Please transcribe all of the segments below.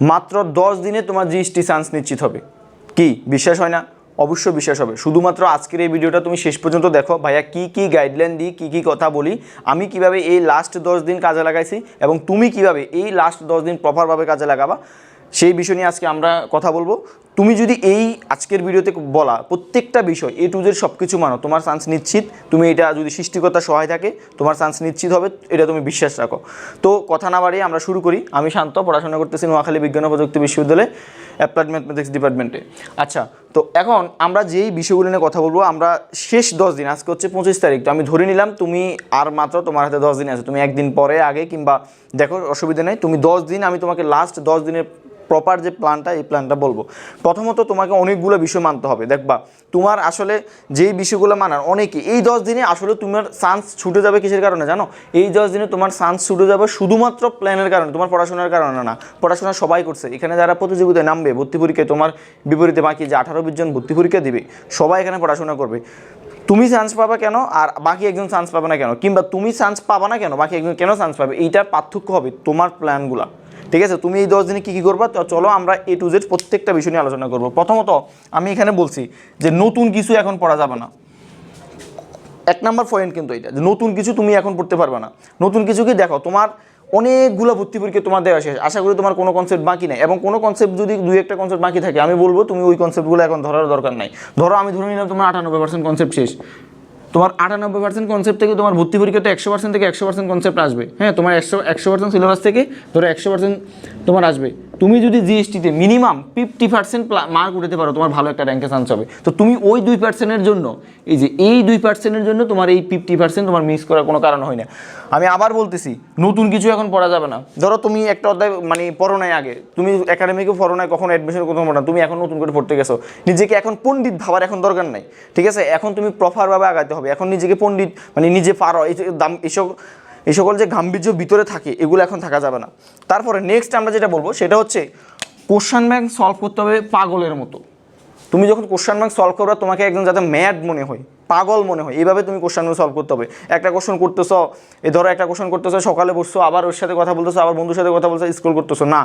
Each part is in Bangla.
মাত্র দশ দিনে তোমার জিএসটি চান্স নিশ্চিত হবে। কি? বিশ্বাস হয় না? অবশ্যই বিশ্বাস হবে। শুধুমাত্র আজকের এই ভিডিওটা তুমি শেষ পর্যন্ত দেখো। ভাইয়া, কি কি গাইডলাইন দিই, কী কী কথা বলি? আমি কীভাবে এই লাস্ট দশ দিন কাজে লাগাইছি এবং তুমি কীভাবে এই লাস্ট দশ দিন প্রপারভাবে কাজে লাগাবা? সেই বিষয় নিয়ে আজকে আমরা কথা বলব। তুমি যদি এই আজকের ভিডিওতে বলা প্রত্যেকটা বিষয় এ টু জেড সব কিছু মানো, তোমার চান্স নিশ্চিত। তুমি এটা যদি সৃষ্টিকর্তা সহায় থাকে, তোমার চান্স নিশ্চিত হবে, এটা তুমি বিশ্বাস রাখো। তো কথা না বাড়িয়ে আমরা শুরু করি। আমি শান্ত, পড়াশোনা করতেছি নোয়াখালী বিজ্ঞান ও প্রযুক্তি বিশ্ববিদ্যালয়ে অ্যাপ্লাইড ম্যাথমেটিক্স ডিপার্টমেন্টে আচ্ছা তো এখন আমরা যেই বিষয়গুলো নিয়ে কথা বলব, আমরা শেষ দশ দিন, আজকে হচ্ছে পঁচিশ তারিখ, তো আমি ধরে নিলাম তুমি আর মাত্র তোমার হাতে দশ দিন আছে। তুমি একদিন পরে, আগে কিংবা, দেখো, অসুবিধা নেই। তুমি দশ দিন, আমি তোমাকে লাস্ট দশ দিনের প্রপার যে প্ল্যানটা এই প্ল্যানটা বলব। প্রথমত তোমাকে অনেকগুলো বিষয় মানতে হবে। দেখবা, তোমার আসলে যেই বিষয়গুলো মানার, অনেকে, এই দশ দিনে আসলে তোমার চান্স ছুটে যাবে কিসের কারণে জানো? এই দশ দিনে তোমার চান্স ছুটে যাবে শুধুমাত্র প্ল্যানের কারণে, তোমার পড়াশোনার কারণে না। পড়াশোনা সবাই করছে। এখানে যারা প্রতিযোগিতায় নামবে, ভর্তি পরীক্ষায় তোমার বিপরীতে বাকি যে আঠারো বিশ জন ভর্তি পরীক্ষা দিবে, সবাই এখানে পড়াশোনা করবে। তুমি চান্স পাবা কেন? আর বাকি একজন চান্স পাবে না কেন? কিংবা তুমি চান্স পাবা না কেন? বাকি একজন কেন চান্স পাবে? এইটার পার্থক্য হবে তোমার প্ল্যানগুলা ঠিক আছে? তুমি এই দশ দিনে কী কী করবা? তো চলো আমরা এ টু জেড প্রত্যেকটা বিষয় নিয়ে আলোচনা করব। প্রথমত, আমি এখানে বলছি যে নতুন কিছু এখন পড়া যাবে না। এক নম্বর পয়েন্ট কিন্তু এটা, যে নতুন কিছু তুমি এখন পড়তে পারবে না। নতুন কিছু কি, দেখো, তোমার অনেকগুলো ভর্তি পরীক্ষা তোমার দেওয়া শেষ। আশা করি তোমার কোনো কনসেপ্ট বাকি নেই। এবং কোনো কনসেপ্ট যদি দুই একটা কনসেপ্ট বাকি থাকে, আমি বলব তুমি ওই কনসেপ্টগুলো এখন ধরার দরকার নাই। ধরো, আমি ধরে নিলাম তোমার আটানব্বই পার্সেন্ট কনসেপ্ট শেষ। তোমার আটানব্বই পার্সেন্ট কনসেপ্ট থেকে তোমার ভর্তি পরীক্ষাতে একশো পার্সেন্ট থেকে একশো পার্সেন্ট কনসেপ্ট আসবে। হ্যাঁ তোমার একশো একশো পার্সেন্ট সিলেবাস থেকে ধরো একশো পার্সেন্ট তোমার আসবে। তুমি যদি জিএসটিতে মিনিমাম ফিফটি পার্সেন্ট মার্ক উঠাতে পারো, তোমার ভালো একটা র্যাঙ্কে চান্স হবে। তো তুমি ওই দুই পার্সেন্টের জন্য, এই যে এই দুই পার্সেন্টের জন্য তোমার এই ফিফটি পার্সেন্ট তোমার মিস করার কোনো কারণ হয় না। আমি আবার বলতেছি, নতুন কিছু এখন পড়া যাবে না। ধরো তুমি একটা অধ্যায় মানে পড়ো নাই আগে, তুমি একাডেমিকে পড়ো নাই, কখনো অ্যাডমিশন কোথাও পড়ো না তুমি এখন নতুন করে পড়তে গেছো। নিজেকে এখন পণ্ডিত ভাবার এখন দরকার নাই, ঠিক আছে? এখন তুমি প্রপারভাবে আগাতে হবে, এখন নিজেকে পণ্ডিত মানে নিজে পারো, এই দাম এসব এই সকল যে গাম্ভীর্য ভিতরে থাকে, এগুলো এখন থাকা যাবে না। তারপরে নেক্সট আমরা যেটা বলব, সেটা হচ্ছে কোশ্চান ব্যাংক সলভ করতে হবে পাগলের মতো। তুমি যখন কোশ্চান ব্যাংক সলভ করবে, তোমাকে একদম যাতে ম্যাড মনে হয় পাগল মনে হয়। এইভাবে তুমি কোশ্চান সলভ করতে হবে। একটা কোশ্চেন করতেছো, এ ধরো একটা কোশ্চেন করতেছো, সকালে বসছো, আবার ওর সাথে কথা বলতেছো, আবার বন্ধুর সাথে কথা বলছো স্কুল করতেছো। না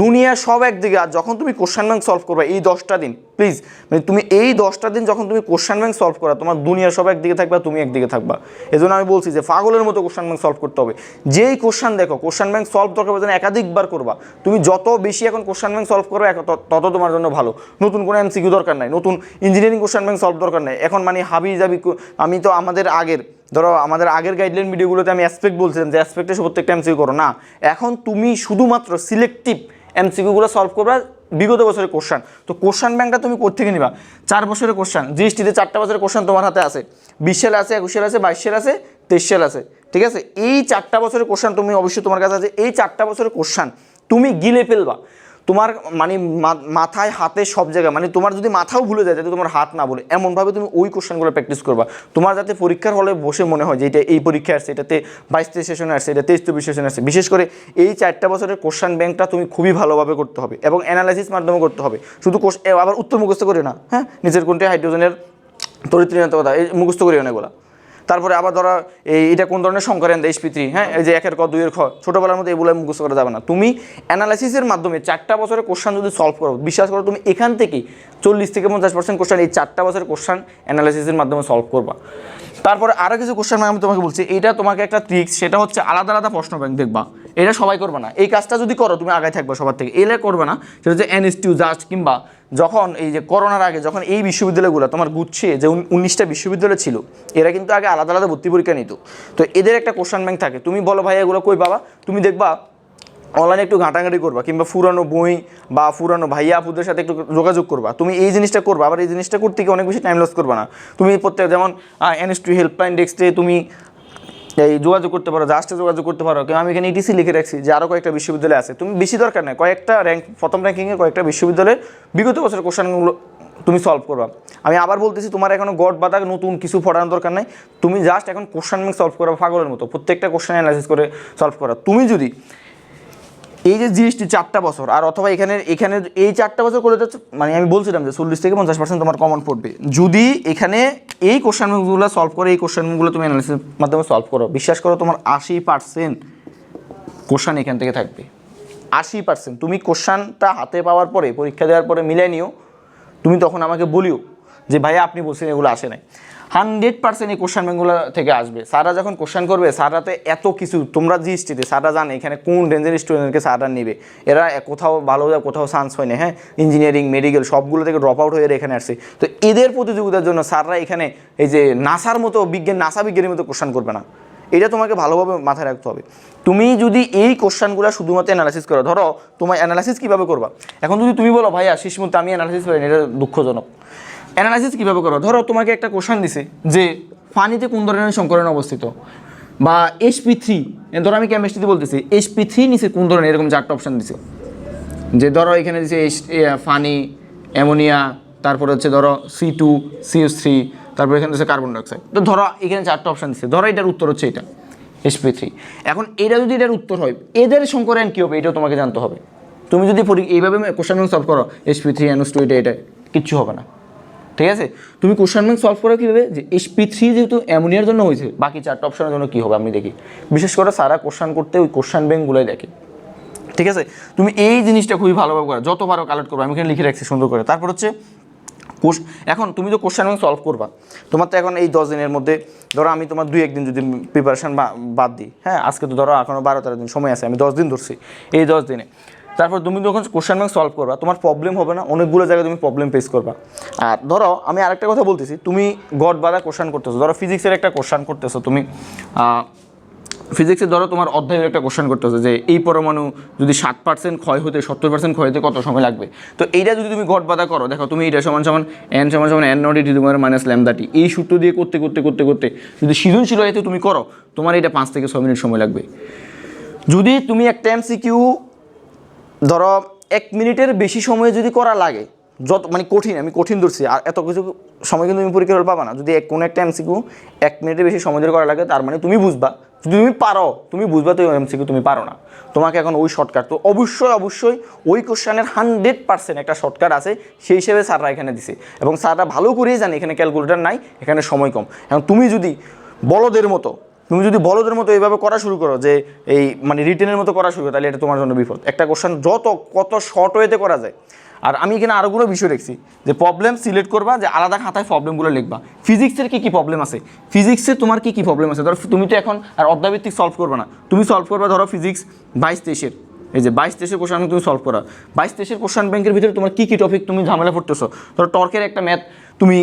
দুনিয়া সব একদিকে, আর যখন তুমি কোশ্চেন ব্যাংক সলভ করবে, এই দশটা দিন প্লিজ মানে তুমি এই দশটা দিন যখন তুমি কোশ্চেন ব্যাংক সলভ করা, তোমার দুনিয়া সব একদিকে থাকবে, তুমি একদিকে থাকবা। এই আমি বলছি যে পাগলের মতো কোশ্চান ব্যাংক সলভ করতে হবে। যেই কোশ্চেন দেখো কোশ্চেন ব্যাংক সলভ দরকার যেন একাধিকবার করবা। তুমি যত বেশি এখন কোশ্চান ব্যাংক সলভ করবে তত তোমার জন্য ভালো। নতুন কোনো এমসিকিউ দরকার নাই, নতুন ইঞ্জিনিয়ারিং কোশ্চান ব্যাংক সলভ দরকার নাই। এখন মানে হাবি কো- আমি তো আমাদের আগের, ধরো আমাদের আগের গাইডলাইন ভিডিওগুলোতে আমি অ্যাসপেক্ট বলছিলাম যে অ্যাসপেক্টে প্রত্যেকটা এমসিকিউ করো। না, এখন তুমি শুধুমাত্র সিলেক্টিভ এমসিকিউগুলো সলভ করবা বিগত বছরের কোশ্চান তো কোশ্চান ব্যাংকটা তুমি কোথেকে নিবা? চার বছরের কোশ্চান জিএসটিতে চারটা বছরের কোশ্চান তোমার হাতে আছে। বিশ সালে আছে একুশ সালে আছে বাইশ সালে আছে তেইশ সালে আছে। ঠিক আছে? এই চারটা বছরের কোশ্চান তুমি অবশ্যই তোমার কাছে আছে। এই চারটা বছরের কোশ্চান তুমি গিলে ফেলবা। তোমার মানে মাথায়, হাতে সব জায়গায় মানে তোমার যদি মাথাও ভুলে যায় যাতে তোমার হাত না বলে এমনভাবে তুমি ওই কোশ্চেনগুলো প্র্যাকটিস করবা। তোমার যাতে পরীক্ষার হলে বসে মনে হয় যে এটা এই পরীক্ষা আসছে, এটাতে বাইশ তেইশ সেশনে আসছে এটা তেইশ চব্বিশ সেশনে আসছে। বিশেষ করে এই চারটা বছরের কোশ্চেন ব্যাংকটা তুমি খুবই ভালোভাবে করতে হবে এবং অ্যানালাইসিস মাধ্যমে করতে হবে। শুধু আবার উত্তর মুখস্থ করে না হ্যাঁ? নিজের কোনটা হাইড্রোজেনের তরিত্রিণত এই মুখস্থ করিও না এগুলা। তারপরে আবার ধরা এই এটা কোন ধরনের সংকরেন দেশ পিতৃ হ্যাঁ এই যে একের ক দুইয়ের খ। ছোটোবেলার মধ্যে এগুলো মুখস্থ করা যাবে না। তুমি অ্যানালাইসিসের মাধ্যমে চারটা বছরের কোশ্চান যদি সলভ করো, বিশ্বাস করো তুমি এখান থেকেই চল্লিশ থেকে পঞ্চাশ পার্সেন্ট কোশ্চান এই চারটা বছরের কোশ্চান অ্যানালাইসিসের মাধ্যমে সলভ করবা। তারপরে আরও কিছু কোশ্চেন আমি তোমাকে বলছি। এটা তোমাকে একটা ট্রিক্স সেটা হচ্ছে আলাদা আলাদা প্রশ্ন ব্যাংক দেখবা। এটা সবাই করবে না। এই কাজটা যদি করো, তুমি আগায় থাকবে সবার থেকে। এলে করবে না। সেটা হচ্ছে এনএসটিউ জাস্ট কিংবা যখন এই যে করোনার আগে যখন এই বিশ্ববিদ্যালয়গুলো, তোমার গুচ্ছে যে উন- উনিশটা বিশ্ববিদ্যালয় ছিল, এরা কিন্তু আগে আলাদা আলাদা ভর্তি পরীক্ষা নিত। তো এদের একটা কোশ্চান ব্যাংক থাকে। তুমি বলো, ভাই, এগুলো কই পাবা তুমি দেখবা অনলাইনে একটু ঘাঁটাঘাঁটি করবা, কিংবা পুরানো বই বা পুরানো ভাইয়া আপুদের সাথে একটু যোগাযোগ করবা। তুমি এই জিনিসটা করবা, আবার এই জিনিসটা করতে গিয়ে অনেক বেশি টাইম লস করবা না। তুমি প্রত্যেক, যেমন এনএসটি হেল্পলাইন ডেস্কে তুমি এই যোগাযোগ করতে পারো জাস্টে যোগাযোগ করতে পারো। কিন্তু আমি এখানে ইটিসি লিখে রাখছি যে আরও কয়েকটা বিশ্ববিদ্যালয় আছে। তুমি বেশি দরকার নেই, কয়েকটা র্যাঙ্ক প্রথম র্যাঙ্কিংয়ে কয়েকটা বিশ্ববিদ্যালয়ের বিগত বছরের কোশ্চেনগুলো তুমি সলভ করবা। আমি আবার বলতেছি, তোমার এখনও গড বাদা নতুন কিছু ফটানোর দরকার নাই। তুমি জাস্ট এখন কোশ্চেন সলভ করবা পাগলের মতো। প্রত্যেকটা কোশ্চেন অ্যানালাইসিস করে সলভ করা তুমি যদি এই যে জিএসটি চারটা বছর, আর অথবা এখানে এখানে এই চারটা বছর করে যাচ্ছে মানে আমি বলছিলাম যে চল্লিশ থেকে পঞ্চাশ পার্সেন্ট তোমার কমন পড়বে। যদি এখানে এই কোশ্চেনগুলো সলভ করে, এই কোশ্চেনগুলো তুমি অ্যানালিসিসের মাধ্যমে সলভ করো, বিশ্বাস করো তোমার আশি পার্সেন্ট কোশ্চেন এখান থেকে থাকবে। আশি পার্সেন্ট তুমি কোশ্চানটা হাতে পাওয়ার পরে, পরীক্ষা দেওয়ার পরে মিলাই নিও, তুমি তখন আমাকে বলিও যে, ভাইয়া, আপনি বলছেন এগুলো আসে নাই। হান্ড্রেড পার্সেন্ট এই কোশ্চেন ব্যাঙ্কগুলো থেকে আসবে। স্যাররা যখন কোশ্চেন করবে, স্যাররাতে এত কিছু, তোমরা জিএসটিতে স্যাররা জানে এখানে কোন রেঞ্জের স্টুডেন্টকে স্যাররা নেবে। এরা কোথাও ভালো যায় কোথাও চান্স হয় না হ্যাঁ? ইঞ্জিনিয়ারিং মেডিকেল সবগুলো থেকে ড্রপ আউট হয়ে এখানে আসছে। তো এদের প্রতিযোগিতার জন্য স্যাররা এখানে এই যে নাসার মতো বিজ্ঞান, নাসা বিজ্ঞানের মতো কোশ্চান করবে না। এটা তোমাকে ভালোভাবে মাথায় রাখতে হবে। তুমি যদি এই কোশ্চানগুলো শুধুমাত্র অ্যানালাইসিস করো, ধরো তোমার অ্যানালাইসিস কীভাবে করবা? এখন যদি তুমি বলো, ভাইয়া, শেষ আমি অ্যানালাইসিস করিনি এটা দুঃখজনক। অ্যানালাইসিস কীভাবে করো? ধরো তোমাকে একটা কোশ্চান দিছে যে পানিতে কোন ধরনের সংকরণ অবস্থিত? বা এইচপি থ্রি ধরো আমি কেমিস্ট্রিতে বলতেছি এইচপি থ্রি নিচে কোন ধরনের, এরকম চারটা অপশান দিছে? যে ধরো এখানে দিছে ফানি, অ্যামোনিয়া, তারপর হচ্ছে ধরো সি টু সিএস থ্রি তারপর এখানে দিচ্ছে কার্বন ডাইঅক্সাইড তো ধরো এখানে চারটা অপশান দিচ্ছে ধরো এটার উত্তর হচ্ছে এটা এইচপি থ্রি এখন এটা যদি এটার উত্তর হয়, এদের সংকরণ কী হবে? এটাও তোমাকে জানতে হবে। তুমি যদি এইভাবে কোশ্চেন সলভ করো এইচপি থ্রি এনএস টু এটা এটা, কিচ্ছু হবে না। ঠিক আছে? তুমি কোশ্চেন ব্যাংক সলভ করো কীভাবে? যে এইচপি থ্রি যেহেতু অ্যামোনিয়ার জন্য হয়েছে, বাকি চারটা অপশনের জন্য কী হবে আমি দেখি। বিশেষ করে সারা কোশ্চেন করতে ওই কোশ্চেন ব্যাংকগুলোই দেখে। ঠিক আছে? তুমি এই জিনিসটা খুবই ভালোভাবে করো। যত পারো কালেক্ট করব আমি এখানে লিখে রাখছি সুন্দর করে। তারপর হচ্ছে কোশ এখন তুমি তো কোশ্চেন ব্যাংক সলভ করবা। তোমার তো এখন এই দশ দিনের মধ্যে, ধরো আমি তোমার দুই একদিন যদি প্রিপারেশন বাদ দিই। হ্যাঁ? আজকে তো ধরো এখনও বারো তেরো দিন সময় আছে। আমি দশ দিন ধরছি। এই দশ দিনে। তারপর তুমি যখন কোশ্চেন ব্যাংক সলভ করবা, তোমার প্রবলেম হবে না, অনেকগুলো জায়গায় তুমি প্রবলেম ফেস করবা। আর ধরো, আমি আরেকটা কথা বলতেছি, তুমি গড বাদা কোশ্চেন করতেছো, ধরো ফিজিক্সের একটা কোশ্চেন করতেছো, তুমি ফিজিক্সে ধরো তোমার অধ্যায়ের একটা কোশ্চেন করতে হচ্ছে যে এই পরমাণু যদি ষাট পার্সেন্ট ক্ষয় হতে, সত্তর পার্সেন্ট ক্ষয় হতে কত সময় লাগবে? তো এইটা যদি তুমি গড় বাধা করো, দেখো তুমি এটা সমান সমান এন সমান সমান এন নট ইটি তোমার মাইনাস ল্যামদাটি এই সূত্র দিয়ে করতে করতে করতে করতে যদি সৃজনশীল হয়তো তুমি করো, তোমার এটা পাঁচ থেকে ছয় মিনিট সময় লাগবে। যদি তুমি একটা এমসিকিউ ধরো, এক মিনিটের বেশি সময় যদি করা লাগে, যত মানে কঠিন, আমি কঠিন ধরছি, আর এত কিছু সময় কিন্তু তুমি পরীক্ষা হলে পাবা না। যদি এক, কোনো একটা এমসিকিউ এক মিনিটের বেশি সময় ধরে করা লাগে, তার মানে তুমি বুঝবা। যদি তুমি পারো, তুমি বুঝবা তো এমসিকিউ তুমি পারো না। তোমাকে এখন ওই শর্টকাট তো অবশ্যই অবশ্যই ওই কোশ্চেনের হান্ড্রেড পার্সেন্ট একটা শর্টকাট আছে, সেই হিসেবে স্যাররা এখানে দিছে। এবং স্যাররা ভালো করেই জানে, এখানে ক্যালকুলেটার নাই, এখানে সময় কম। এখন তুমি যদি বলদের মতো তুমি যদি বলদের মতো এইভাবে করা শুরু করো যে এই মানে রিটেনের মতো করা শুরু করো, তাহলে এটা তোমার জন্য বিপদ। একটা কোশ্চেন যত, কত শর্ট ওয়েতে করা যায়। আর আমি এখানে আরোগুলো বিষয় দেখছি, যে প্রবলেম সিলেক্ট করবা, যে আলাদা খাতায় প্রবলেমগুলো লিখবা। ফিজিক্সের কী কী প্রবলেম আছে? ফিজিক্সে তোমার কী কী প্রবলেম আছে? ধরো তুমি তো এখন আর অধ্যাভিত্তিক সলভ করবে না। তুমি সলভ করবা ধরো ফিজিক্স বাইশ তেইশের। এই যে বাইশ তেইশের কোশ্চেন তুমি সলভ করা। বাইশ তেইশের কোশ্চেন ব্যাংকের ভিতরে তোমার কী কী টপিক তুমি ঝামেলা পড়তেছো ধরো টর্কের একটা ম্যাথ তুমি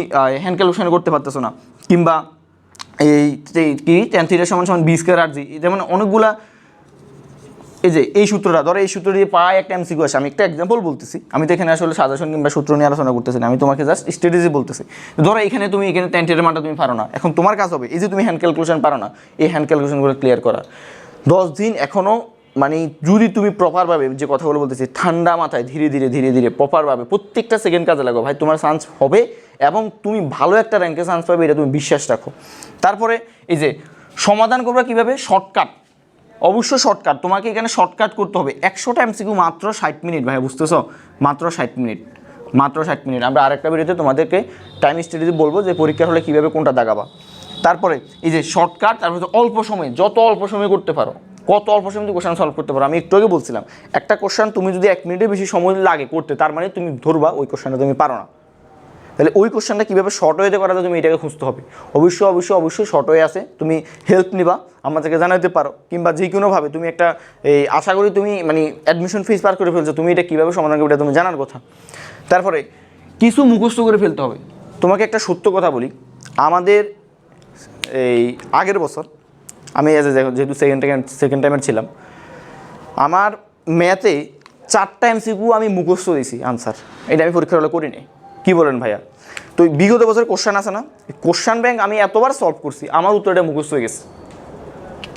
হ্যান্ড ক্যালকুলেশন করতে পারতেছো না। কিংবা এই কি? টেন থিটার সমান সমান বি স্কোয়ার আর জি যেমন অনেকগুলা এই যে এই সূত্রটা, ধরো এই সূত্র দিয়ে প্রায় একটা এমসিকিউ আসে আমি একটা এক্সাম্পল বলতেছি। আমি তো এখানে আসলে সাজেশন কিংবা সূত্র নিয়ে আলোচনা করতেছি না। আমি তোমাকে জাস্ট স্ট্র্যাটেজি বলতেছি। ধরো এখানে তুমি, এখানে টেন থিটার মানটা তুমি পারো না। এখন তোমার কাজ হবে, এই যে তুমি হ্যান্ড ক্যালকুলেশন পারো না, এই হ্যান্ড ক্যালকুলেশনগুলো ক্লিয়ার করা। দশ দিন এখনও মানে যদি তুমি প্রপারভাবে যে কথাগুলো বলতেছি, ঠান্ডা মাথায় ধীরে ধীরে ধীরে ধীরে প্রপারভাবে প্রত্যেকটা সেকেন্ড কাজে লাগো। ভাই, তোমার চান্স হবে এবং তুমি ভালো একটা র্যাঙ্কে চান্স পাবে, এটা তুমি বিশ্বাস রাখো। তারপরে এই যে সমাধান করবা কীভাবে? শর্টকাট অবশ্য শর্টকাট তোমাকে এখানে শর্টকাট করতে হবে। একশোটা এমসিকিউ মাত্র ষাট মিনিট, ভাই, বুঝতেছো? মাত্র ষাট মিনিট। মাত্র ষাট মিনিট। আমরা আরেকটা ভিডিওতে তোমাদেরকে টাইম স্টাডিতে বলব যে পরীক্ষার হলে কীভাবে কোনটা দাগাবা। তারপরে এই যে শর্টকাট তারপরে অল্প সময়ে, যত অল্প সময়ে করতে পারো, কত অল্প সময় তুমি কোশ্চেন সলভ করতে পারো। আমি একটু আগে বলছিলাম, একটা কোশ্চেন তুমি যদি এক মিনিটের বেশি সময় লাগে করতে, তার মানে তুমি ধরবা, ওই কোশ্চেনটা তুমি পারো না। তাহলে ওই কোশ্চেনটা কীভাবে শর্ট ওয়েতে করা যায় তুমি এটাকে খুঁজতে হবে। অবশ্যই অবশ্যই অবশ্যই শর্ট ওয়ে আছে। তুমি হেল্প নিবা, আমাদেরকে জানাতে পারো। কিংবা যে কোনোভাবে তুমি একটা, এই আশা করি তুমি মানে অ্যাডমিশন ফিস পার করে ফেলছো, তুমি এটা কীভাবে সমাধান করবে এটা তুমি জানার কথা। তারপরে, কিছু মুখস্থ করে ফেলতে হবে। তোমাকে একটা সত্য কথা বলি। আমাদের এই আগের বছর, আমি as a যেহেতু সেকেন্ড টাইম সেকেন্ড টাইমের ছিলাম, আমার ম্যাথে চারটা এমসিকিউ আমি মুখস্থ দিয়েছি আনসার এটা আমি পরীক্ষার হলে করিনি। কি বলেন ভাইয়া? তো বিগত বছর কোশ্চান আছে না? কোশ্চান ব্যাংক আমি এতবার সলভ করছি, আমার উত্তরটা মুখস্থ হয়ে গেছে।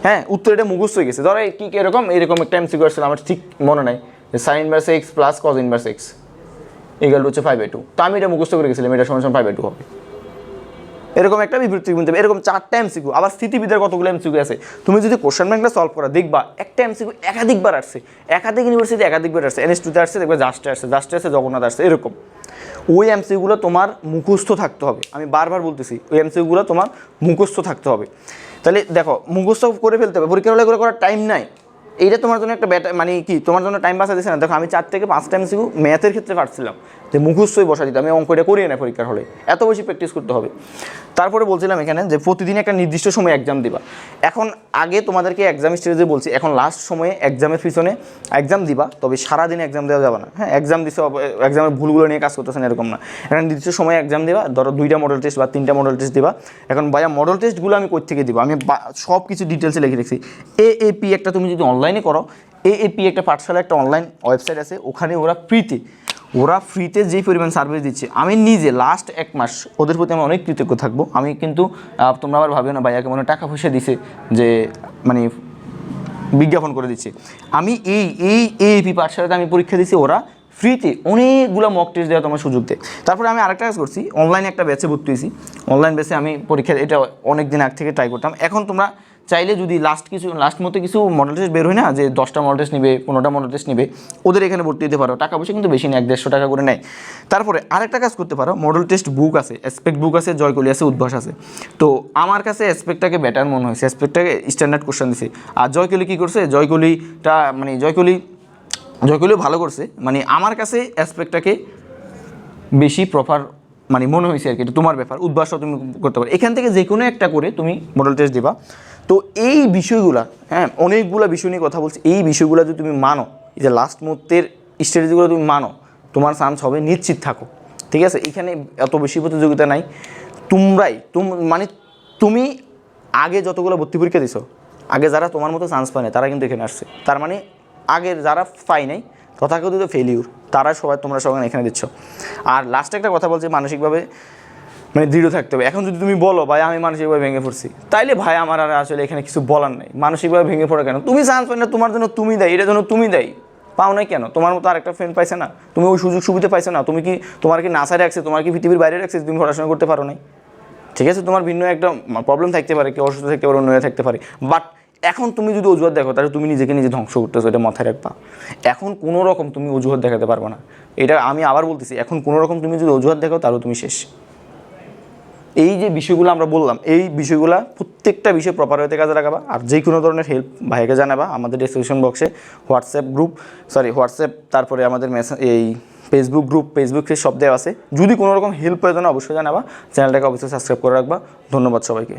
হ্যাঁ উত্তর এটা মুখস্থ হয়ে গেছে। ধরো কি এরকম এরকম একটা এমসিকিউ আসছিল, আমার ঠিক মনে নাই। যে sine inverse x plus cos inverse x equal হচ্ছে ফাইভ বাই টু তো আমি এটা মুখস্থ করে গেছিলাম, এটা সমান সমান ফাইভ বাই টু হবে। এরকম একটা বিবৃতি গুনতে হবে এরকম চারটা এমসিকিউ আবার স্থিতিবিদের কতগুলো এমসিকিউ আছে? তুমি যদি কোশ্চেন ব্যাংকটা সলভ করা, দেখবা একটা এমসিকিউ একাধিকবার আসছে। একাধিক ইউনিভার্সিটি একাধিকবার আসছে। এন এনএস টুতে আসছে, দেখবে জাস্টে আসছে জাস্টে আসছে, জগন্নাথ আসছে, এরকম। ওই এমসিকিউগুলো তোমার মুখস্থ থাকতে হবে। আমি বারবার বলতেছি, ওই এমসিকিউগুলো তোমার মুখস্থ থাকতে হবে। তাহলে দেখো, মুখস্থ করে ফেলতে হবে। পরীক্ষার হলে করার টাইম নাই। এইটা তোমার জন্য একটা ব্যাটা মানে কি, তোমার জন্য টাইম বাঁচা দিচ্ছে না। দেখো, আমি চার থেকে পাঁচ টাইম শিখু ম্যাথের ক্ষেত্রে পারছিলাম। যে মুখস্থই বসা দিতাম আমি অঙ্কটা করিয়ে না পরীক্ষার হলে। এত বেশি প্র্যাকটিস করতে হবে। তারপরে বলছিলাম এখানে যে প্রতিদিন একটা নির্দিষ্ট সময় এক্সাম দিবা। এখন আগে তোমাদেরকে এক্সাম স্টেজে বলছি, এখন লাস্ট সময়ে এক্সামের পিছনে এক্সাম দিবা, তবে সারাদিন এক্সাম দেওয়া যাবে না। হ্যাঁ এক্সাম দিছে এক্সামের ভুলগুলো নিয়ে কাজ করতেছেন এরকম না। এখন নির্দিষ্ট সময়ে এক্সাম দিবা, ধরো দুইটা মডেল টেস্ট বা তিনটা মডেল টেস্ট দিবা। এখন ভাইয়া মডেল টেস্টগুলো আমি কোথা থেকে দিব? আমি সব কিছু ডিটেলসে লিখে রেখেছি। এ এপি একটা তুমি যদি অনলাইনে করো। এ এপি একটা পাঠশালা একটা অনলাইন ওয়েবসাইট আছে, ওখানে ওরা ফ্রিতে ওরা ফ্রিতে যেই পরিমাণ সার্ভিস দিচ্ছে, আমি নিজে লাস্ট এক মাস ওদের প্রতি আমি অনেক কৃতজ্ঞ থাকব। আমি কিন্তু তোমরা আবার ভাবিও না ভাইয়াকে মনে টাকা পয়সা দিছে যে মানে বিজ্ঞাপন করে দিচ্ছে। আমি এই এই এইপি পাঠশালাতে আমি পরীক্ষা দিছি, ওরা ফ্রিতে অনেকগুলো মক টেস্ট দেওয়া তোমার সুযোগ দেয়। তারপরে আমি আরেকটা কাজ করছি অনলাইনে একটা ব্যাচে ভর্তি হয়েছি। অনলাইন ব্যাচে আমি পরীক্ষা, এটা অনেক দিন আগ থেকে ট্রাই করতাম। এখন তোমরা চাইলে যদি লাস্ট কিছু লাস্ট মতো কিছু মডেল টেস্ট বের হয় না, যে দশটা মডেল টেস্ট নিবে, পনেরোটা মডেল টেস্ট নিবে, ওদের এখানে ভর্তি দিতে পারো। টাকা পয়সা কিন্তু বেশি নেই, এক দেড়শো টাকা করে নেয়। তারপরে আরেকটা কাজ করতে পারো মডেল টেস্ট বুক আছে অ্যাসপেক্ট বুক আছে, জয়কলি আছে, উদ্ভাস আছে। তো আমার কাছে অ্যাসপেক্টটাকে বেটার মনে হয়েছে অ্যাসপেক্টটাকে স্ট্যান্ডার্ড কোশ্চেন দিছে। আর জয়কলি কী করছে, জয়কলিটা মানে জয়কলি, জয়কলিও ভালো করছে মানে আমার কাছে অ্যাসপেক্টটাকে বেশি প্রপার মানে মনে হয়েছে আর কি তোমার ব্যাপার উদ্ভাসও তুমি করতে পারো। এখান থেকে যে কোনো একটা করে তুমি মডেল টেস্ট দিবা। তো এই বিষয়গুলা হ্যাঁ অনেকগুলো বিষয় নিয়ে কথা বলছি। এই বিষয়গুলো যদি তুমি মানো, এই যে লাস্ট মুহূর্তের স্ট্র্যাটেজিগুলো তুমি মানো, তোমার চান্স হবে নিশ্চিত থাকো, ঠিক আছে? এখানে এত বেশি প্রতিযোগিতা নাই। তোমরাই, তুম মানে তুমি আগে যতগুলো ভর্তি পরীক্ষা দিছো, আগে যারা তোমার মতো চান্স পায় না তারা কিন্তু এখানে আসছে। তার মানে আগের যারা পাই নাই, তথাকথিত ফেলিউর তারা সবাই, তোমরা সবাই এখানে দিচ্ছ। আর লাস্টে একটা কথা বলছি, মানসিকভাবে মানে দৃঢ় থাকতে হবে। এখন যদি তুমি বলো, ভাই, আমি মানসিকভাবে ভেঙে পড়ছি। তাইলে ভাই, আমার আর আসলে এখানে কিছু বলার নাই। মানসিকভাবে ভেঙে পড়ে কেন? তুমি চান্স পাই না তোমার জন্য তুমি দেয় এটার জন্য তুমি দেয়। পাও নাই কেন? তোমার মতো আরেকটা ফ্রেন্ড পাইছে না। তুমি ওই সুযোগ সুবিধা পাইছো না। তুমি কি তোমার কি নাসারে রাখছে? তোমার কি পৃথিবীর বাইরে রাখছে? তুমি পড়াশোনা করতে পারো নাই। ঠিক আছে? তোমার ভিন্ন একটা প্রবলেম থাকতে পারে, কেউ অসুস্থ থাকতে পারে, অন্য থাকতে পারে। বাট এখন তুমি যদি অজুহাত দেখো, তাহলে তুমি নিজেকে নিজে ধ্বংস করতেছো, এটা মাথায় রাখবা। এখন কোনো রকম তুমি অজুহাত দেখাতে পারবে না। এটা আমি আবার বলতেছি, এখন কোনো রকম তুমি যদি অজুহাত দেখো, তাহলে তুমি শেষ। এই যে বিষয়গুলো আমরা বললাম, এই বিষয়গুলো প্রত্যেকটা বিষয় প্রপার হতে কাজে লাগাবা আর যে কোনো ধরনের হেল্প ভাইকে জানাবা আমাদের ডিসক্রিপশন বক্সে হোয়াটসঅ্যাপ গ্রুপ সরি হোয়াটসঅ্যাপ তারপরে আমাদের মেসেজ এই ফেসবুক গ্রুপ ফেসবুক সে সব দেওয়া আছে। যদি কোনো রকম হেল্প প্রয়োজন অবশ্যই জানাবা। চ্যানেলটাকে অবশ্যই সাবস্ক্রাইব করে রাখবা। ধন্যবাদ সবাইকে।